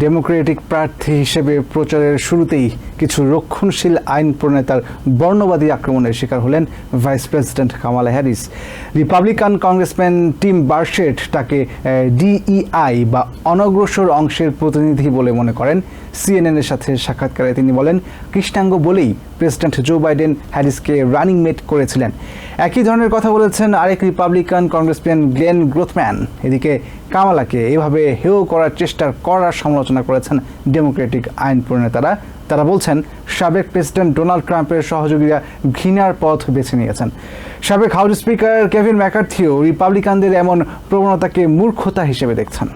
Democratic প্রার্থী হিসেবে প্রচারের শুরুতেই কিছু রক্ষণশীল আইন প্রণেতার বর্ণবাদী আক্রমণের শিকার হলেন vice president Kamala Harris. Republican congressman Tim Burchett তাকে ডিইআই বা অনগ্রসর অংশের প্রতিনিধি বলে মনে করেন। সিএনএনের সাথে সাক্ষাৎকারে তিনি বলেন, কৃষ্ণাঙ্গ বলেই প্রেসিডেন্ট জো বাইডেন হ্যারিসকে রানিং মেট করেছিলেন। একই ধরনের কথা বলেছেন আরেক রিপাবলিকান কংগ্রেসম্যান গ্লেন গ্রোথম্যান এদিকে কামালাকে এভাবে হেয় করার চেষ্টার করার সমালোচনা করেছেন ডেমোক্রেটিক আইন প্রণেতারা। তারা বলছেন, সাবেক প্রেসিডেন্ট ডোনাল্ড ট্রাম্পের সহযোগীরা ঘৃণার পথ বেছে নিয়েছেন। সাবেক হাউস স্পিকার কেভিন ম্যাকার্থিও রিপাবলিকানদের এমন প্রবণতাকে মূর্খতা হিসেবে দেখছেন।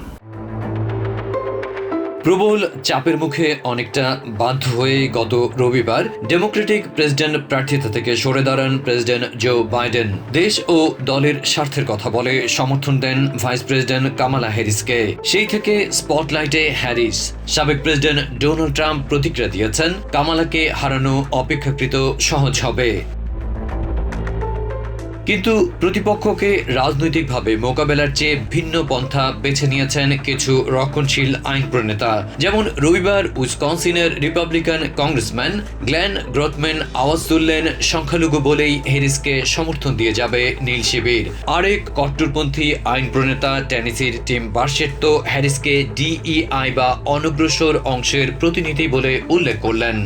প্রবল চাপের মুখে অনেকটা বাধ্য হয়ে গত রবিবার ডেমোক্রেটিক প্রেসিডেন্ট প্রার্থিতা থেকে সরে দাঁড়ান প্রেসিডেন্ট জো বাইডেন। দেশ ও দলের স্বার্থের কথা বলে সমর্থন দেন ভাইস প্রেসিডেন্ট কামালা হ্যারিসকে সেই থেকে স্পটলাইটে হ্যারিস। সাবেক প্রেসিডেন্ট ডোনাল্ড ট্রাম্প প্রতিক্রিয়া দিয়েছেন, কামালাকে হারানো অপেক্ষাকৃত সহজ হবে। কিন্তু প্রতিপক্ষকে রাজনৈতিকভাবে মোকাবেলার চেয়ে ভিন্ন পন্থা বেছে নিয়েছেন কিছু রক্ষণশীল আইন প্রণেতা যেমন রবিবার উইসকনসিনের রিপাবলিকান কংগ্রেসম্যান গ্ল্যান গ্রথম্যান আওয়াজ তুললেন, সংখ্যালঘু বলেই হ্যারিসকে সমর্থন দিয়ে যাবে নীল শিবির। আরেক কট্টরপন্থী আইন প্রণেতা টেনিসির টিম বার্শেট তো হ্যারিসকে ডিইআই বা অনগ্রসর অংশের প্রতিনিধি বলে উল্লেখ করলেন।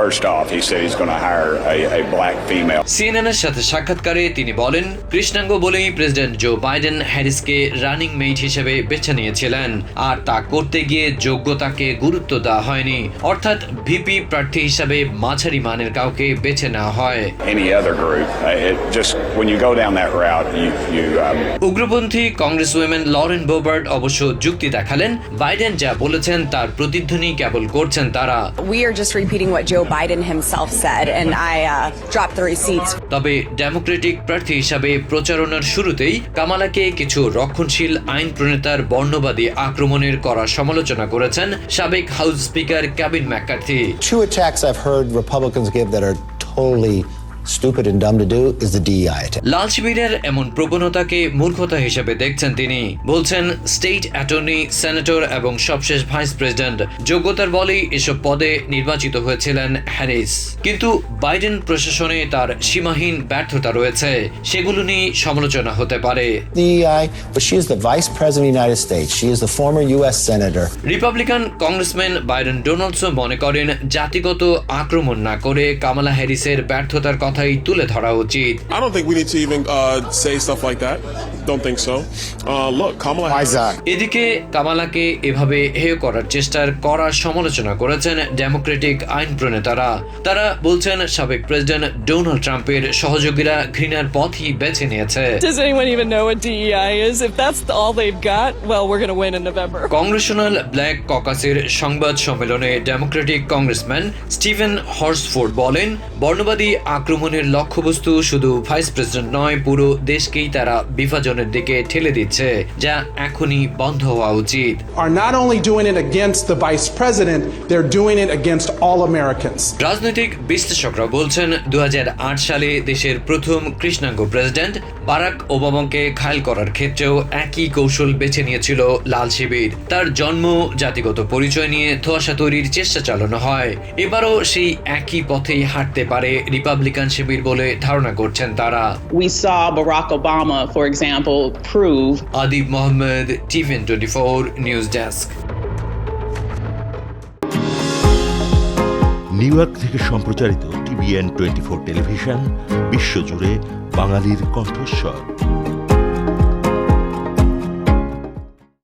First off, he said he's going to hire a, a black female. সিএনএনের সাথে সাক্ষাৎকারে তিনি বলেন কৃষ্ণাঙ্গ বলেই প্রেসিডেন্ট জো বাইডেন হ্যারিসকে রানিং মেট হিসেবে বেছে নিয়েছিলেন আর তা করতে গিয়ে যোগ্যতাকে গুরুত্ব দেওয়া হয়নি। অর্থাৎ ভিপি প্রার্থী হিসাবে মাঝারি মানের কাউকে বেছে নেওয়া হয়। Any other group, it just when you go down that route, you you উগ্রপন্থী কংগ্রেস উইমেন লরেন বোবার্ট অবশ্য যুক্তি দেখালেন বাইডেন যা বলেছেন তার প্রতিধ্বনি কেবল করছেন তারা। We are just repeating what Joe Biden himself said, and I uh, dropped the receipts. তবে ডেমোক্রেটিক প্রার্থী হিসাবে প্রচারণার শুরুতেই কামালাকে কিছু রক্ষণশীল আইন প্রণেতার বর্ণবাদী আক্রমণের করা সমালোচনা করেছেন সাবেক house speaker Kevin McCarthy Two attacks I've heard Republicans give that are totally stupid and dumb to do is the DEI attack. লাল শিবিরের এমন প্রবণতাকে মূর্খতা হিসেবে দেখছেন তিনি বলছেন স্টেট অ্যাটর্নি সেনেটর এবং সবশেষ ভাইস প্রেসিডেন্ট যোগ্যতার বলেই এসব পদে নির্বাচিত হয়েছিলেন হ্যারিস কিন্তু বাইডেন প্রশাসনে তার সীমাহীন ব্যর্থতা রয়েছে সেগুলো নিয়ে সমালোচনা হতে পারে DEI, but she is the Vice President of the United States. She is the former U.S. Senator. Republican congressman Biden মনে করেন জাতিগত আক্রমণ না করে কামালা হ্যারিসের ব্যর্থতার কথাই তুলে ধরা উচিত I don't think we need to even uh, say stuff like that. Don't think so. Uh, look, Kamala. Why এদিকে কামালাকে এভাবে হেয় করার চেষ্টার করার সমালোচনা করেছেন ডেমোক্রেটিক আইন প্রণেতারা তারা বলছেন সাবেক প্রেসিডেন্ট ডোনাল্ড ট্রাম্পের সহযোগীরা ঘৃণার পথই বেছে নিয়েছে Does anyone even know what DEI is? If that's all they've got, well, we're going to win in November. Congressional Black ককাসের সংবাদ সম্মেলনে ডেমোক্রেটিক কংগ্রেসম্যান স্টিভেন হর্সফোর্ড বলেন বর্ণবাদী আক্রমণের লক্ষ্যবস্তু শুধু ভাইস প্রেসিডেন্ট নয় পুরো দেশকেই তারা বিভাজনের দিকে ঠেলে দিচ্ছে যা এখনই বন্ধ হওয়া উচিত. রাজনৈতিক বিশ্লেষকরা বলছেন দু সালে দেশের প্রথম কৃষ্ণাঙ্গ প্রেসিডেন্ট বারাক ওবামাকে ঘায়ল করার ক্ষেত্রেও একই কৌশল বেছে নিয়েছিল লাল শিবির। তার জন্ম জাতিগত পরিচয় নিয়ে ধোয়াশা তৈরির চেষ্টা চালানো হয়। এবারও সেই একই পথেই হাঁটতে পারে রিপাবলিকান শিবির বলে ধারণা করছেন তারা। We saw Barack Obama, for example, prove Adib Mohammad টিভেন twenty four news desk New York থেকে সম্প্রচারিত টিভিএন টোয়েন্টি ফোর টেলিভিশন বিশ্বজুড়ে বাঙালির কণ্ঠস্বর।